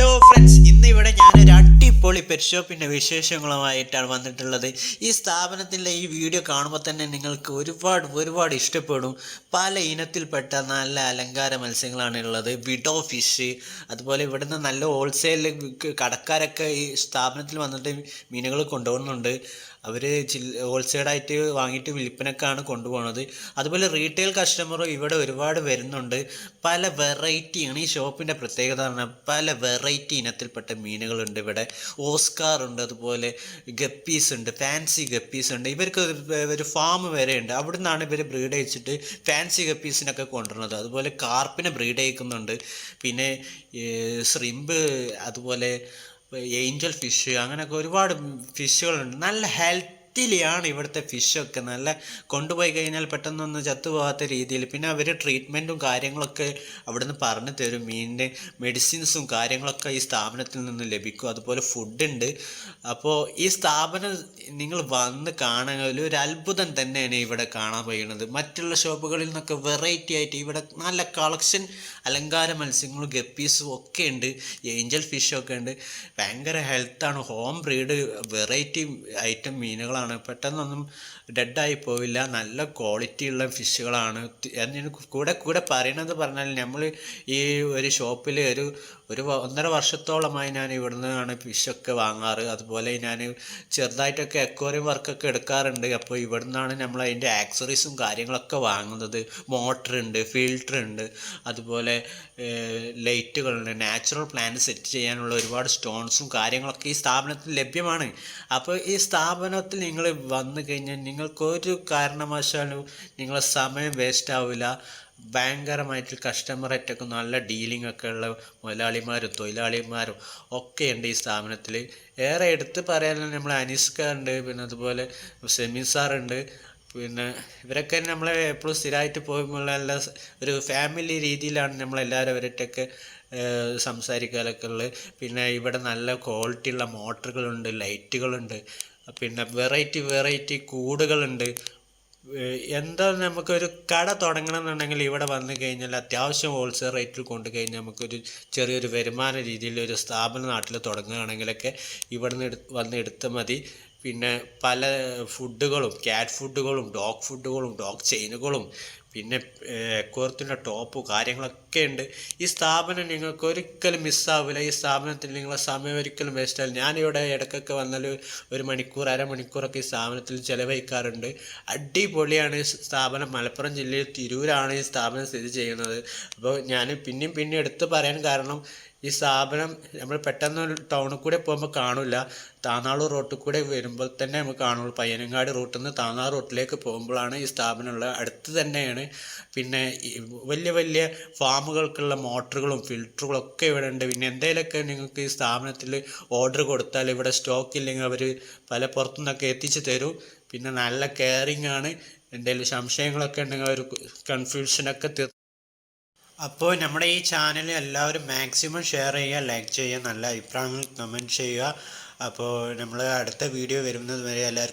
Love. അടിപൊളി pet ഷോപ്പിന്റെ വിശേഷങ്ങളുമായിട്ടാണ് വന്നിട്ടുള്ളത്. ഈ സ്ഥാപനത്തിന്റെ ഈ വീഡിയോ കാണുമ്പോൾ തന്നെ നിങ്ങൾക്ക് ഒരുപാട് ഒരുപാട് ഇഷ്ടപ്പെടും. പല ഇനത്തിൽപ്പെട്ട നല്ല അലങ്കാര മത്സ്യങ്ങളാണ് ഉള്ളത്. വിഡോ ഫിഷ് അതുപോലെ ഇവിടുന്ന് നല്ല ഹോൾസെയിൽ കടക്കാരൊക്കെ ഈ സ്ഥാപനത്തിൽ വന്നിട്ട് മീനുകൾ കൊണ്ടുപോകുന്നുണ്ട്. അവർ ഹോൾസെയിലായിട്ട് വാങ്ങിയിട്ട് വിൽപ്പനക്കാണ് കൊണ്ടുപോകുന്നത്. അതുപോലെ റീറ്റെയിൽ കസ്റ്റമറും ഇവിടെ ഒരുപാട് വരുന്നുണ്ട്. പല വെറൈറ്റിയാണ് ഈ ഷോപ്പിന്റെ പ്രത്യേകത പല വെറൈറ്റി ഇനത്തിൽപ്പെട്ട മീനുകളുണ്ട് ഇവിടെ. ഓസ്കാർ ഉണ്ട് അതുപോലെ ഗപ്പീസ് ഉണ്ട് ഫാൻസി ഗപ്പീസ് ഉണ്ട് ഇവർക്ക് ഒരു- ഫാം വരെ ഉണ്ട് അവിടെ നിന്നാണ് ഇവർ ബ്രീഡ് അയച്ചിട്ട് ഫാൻസി ഗപ്പീസിനൊക്കെ കൊണ്ടുവരുന്നത്. അതുപോലെ കാർപ്പിനെ ബ്രീഡ് അയക്കുന്നുണ്ട്. പിന്നെ ശ്രിമ്പ് അതുപോലെ ഏഞ്ചൽ ഫിഷ് അങ്ങനെയൊക്കെ ഒരുപാട് ഫിഷുകളുണ്ട്. നല്ല ഹെൽത്തിലിയാണ് ഇവിടുത്തെ ഫിഷൊക്കെ നല്ല കൊണ്ടുപോയി കഴിഞ്ഞാൽ പെട്ടെന്നൊന്നും ചത്തുപോകാത്ത രീതിയിൽ. പിന്നെ അവർ ട്രീറ്റ്മെന്റും കാര്യങ്ങളൊക്കെ അവിടുന്ന് പറഞ്ഞു തരും. മീനിന്റെ മെഡിസിൻസും കാര്യങ്ങളൊക്കെ ഈ സ്ഥാപനത്തിൽ നിന്ന് ലഭിക്കും. അതുപോലെ ഫുഡുണ്ട് അപ്പോൾ ഈ സ്ഥാപനം നിങ്ങൾ വന്ന് കാണുക ഒരു അത്ഭുതം തന്നെയാണ് ഇവിടെ കാണാൻ കഴിയുന്നത്. മറ്റുള്ള ഷോപ്പുകളിൽ നിന്നൊക്കെ വെറൈറ്റി ആയിട്ട് ഇവിടെ നല്ല കളക്ഷൻ അലങ്കാര മത്സ്യങ്ങളും ഗപ്പീസും ഒക്കെ ഉണ്ട്. ഏഞ്ചൽ ഫിഷൊക്കെ ഉണ്ട്. ഭയങ്കര ഹെൽത്താണ് ഹോം ബ്രീഡ് വെറൈറ്റി ഐറ്റം മീനുകളാണ് പെട്ടെന്നൊന്നും ഡെഡായി പോവില്ല. നല്ല ക്വാളിറ്റി ഉള്ള ഫിഷുകളാണ് അതിന് കൂടെ കൂടെ പറയണത് പറഞ്ഞാൽ നമ്മൾ ഈ ഒരു ഷോപ്പിൽ ഒരു ഒരു ഒന്നര വർഷത്തോളമായി ഞാൻ ഇവിടുന്നാണ് ഫിഷൊക്കെ വാങ്ങാറ്. അതുപോലെ ഞാൻ ചെറുതായിട്ടൊക്കെ എക്വോറിയം വർക്കൊക്കെ എടുക്കാറുണ്ട്. അപ്പോൾ ഇവിടുന്നാണ് നമ്മൾ അതിന്റെ ആക്സറീസും കാര്യങ്ങളൊക്കെ വാങ്ങുന്നത്. മോട്ടർ ഉണ്ട് ഫിൽറ്റർ ഉണ്ട്. അതുപോലെ ലൈറ്റുകളുണ്ട്. നാച്ചുറൽ പ്ലാന്റ് സെറ്റ് ചെയ്യാനുള്ള ഒരുപാട് സ്റ്റോൺസും കാര്യങ്ങളൊക്കെ ഈ സ്ഥാപനത്തിൽ ലഭ്യമാണ്. അപ്പോൾ ഈ സ്ഥാപനത്തിൽ നിങ്ങൾ വന്നു കഴിഞ്ഞാൽ നിങ്ങൾക്കൊരു കാരണവശാലും നിങ്ങളെ സമയം വേസ്റ്റ് ആവില്ല ഭയങ്കരമായിട്ട് കസ്റ്റമറായിട്ടൊക്കെ നല്ല ഡീലിംഗ് ഒക്കെ ഉള്ള മുതലാളിമാരും തൊഴിലാളിമാരും ഒക്കെ ഉണ്ട് ഈ സ്ഥാപനത്തിൽ ഏറെ എടുത്ത് പറയാനുള്ള നമ്മൾ അനിസ്ക ഉണ്ട് പിന്നെ അതുപോലെ സെമി സാറുണ്ട് പിന്നെ ഇവരൊക്കെ നമ്മളെ എപ്പോഴും സ്ഥിരമായിട്ട് പോകുമ്പോൾ നല്ല ഒരു ഫാമിലി രീതിയിലാണ് നമ്മളെല്ലാവരും അവരായിട്ടൊക്കെ സംസാരിക്കാനൊക്കെ ഉള്ളത്. പിന്നെ ഇവിടെ നല്ല ക്വാളിറ്റി ഉള്ള മോട്ടറുകളുണ്ട് ലൈറ്റുകളുണ്ട് പിന്നെ വെറൈറ്റി വെറൈറ്റി കൂടുകളുണ്ട്. എന്താ നമുക്കൊരു കട തുടങ്ങണം എന്നുണ്ടെങ്കിൽ ഇവിടെ വന്നു കഴിഞ്ഞാൽ അത്യാവശ്യം ഹോൾസെയിൽ റേറ്റിൽ കൊണ്ടു കഴിഞ്ഞാൽ നമുക്കൊരു ചെറിയൊരു വരുമാന രീതിയിൽ ഒരു സ്ഥാപനം നാട്ടിൽ തുടങ്ങുകയാണെങ്കിലൊക്കെ ഇവിടെ നിന്ന് വന്ന് എടുത്താൽ മതി. പിന്നെ പല ഫുഡുകളും ക്യാറ്റ് ഫുഡുകളും ഡോഗ് ഫുഡുകളും ഡോഗ് ചെയിനുകളും പിന്നെ എക്കോർത്തിന്റെ ടോപ്പ് കാര്യങ്ങളൊക്കെ ഉണ്ട്. ഈ സ്ഥാപനം നിങ്ങൾക്ക് ഒരിക്കലും മിസ്സാവില്ല ഈ സ്ഥാപനത്തിൽ നിങ്ങളെ സമയം ഒരിക്കലും വേസ്റ്റ് ആവില്ല. ഞാനിവിടെ ഇടയ്ക്കൊക്കെ വന്നാൽ ഒരു മണിക്കൂർ അരമണിക്കൂറൊക്കെ ഈ സ്ഥാപനത്തിൽ ചിലവഴിക്കാറുണ്ട്. അടിപൊളിയാണ് ഈ സ്ഥാപനം. മലപ്പുറം ജില്ലയിൽ തിരൂരാണ് ഈ സ്ഥാപനം സ്ഥിതി ചെയ്യുന്നത്. അപ്പോൾ ഞാൻ പിന്നെയും പിന്നെയും എടുത്തു പറയാൻ കാരണം ഈ സ്ഥാപനം നമ്മൾ പെട്ടെന്ന് ടൗണിൽ കൂടെ പോകുമ്പോൾ കാണില്ല താന്നാളൂർ റോട്ടിൽ കൂടെ വരുമ്പോൾ തന്നെ നമുക്ക് കാണുള്ളൂ. പയ്യനങ്ങാടി റൂട്ടിൽ നിന്ന് താന്നാർ റോട്ടിലേക്ക് പോകുമ്പോഴാണ് ഈ സ്ഥാപനമുള്ളത് അടുത്ത് തന്നെയാണ്. പിന്നെ വലിയ വലിയ ഫാമുകൾക്കുള്ള മോട്ടറുകളും ഫിൽറ്ററുകളും ഒക്കെ ഇവിടെ ഉണ്ട്. പിന്നെ എന്തെങ്കിലുമൊക്കെ നിങ്ങൾക്ക് ഈ സ്ഥാപനത്തിൽ ഓർഡർ കൊടുത്താൽ ഇവിടെ സ്റ്റോക്ക് ഇല്ലെങ്കിൽ അവർ പല പുറത്തുനിന്നൊക്കെ എത്തിച്ചു തരും. പിന്നെ നല്ല കെയറിങ് ആണ്. എന്തെങ്കിലും സംശയങ്ങളൊക്കെ ഉണ്ടെങ്കിൽ ഒരു കൺഫ്യൂഷനൊക്കെ തീർ അപ്പോൾ നമ്മുടെ ഈ ചാനൽ എല്ലാവരും മാക്സിമം ഷെയർ ചെയ്യുക ലൈക്ക് ചെയ്യുക നല്ല അഭിപ്രായങ്ങൾ കമന്റ് ചെയ്യുക. അപ്പോൾ നമ്മൾ അടുത്ത വീഡിയോ വരുന്നത് വരെ എല്ലാവർക്കും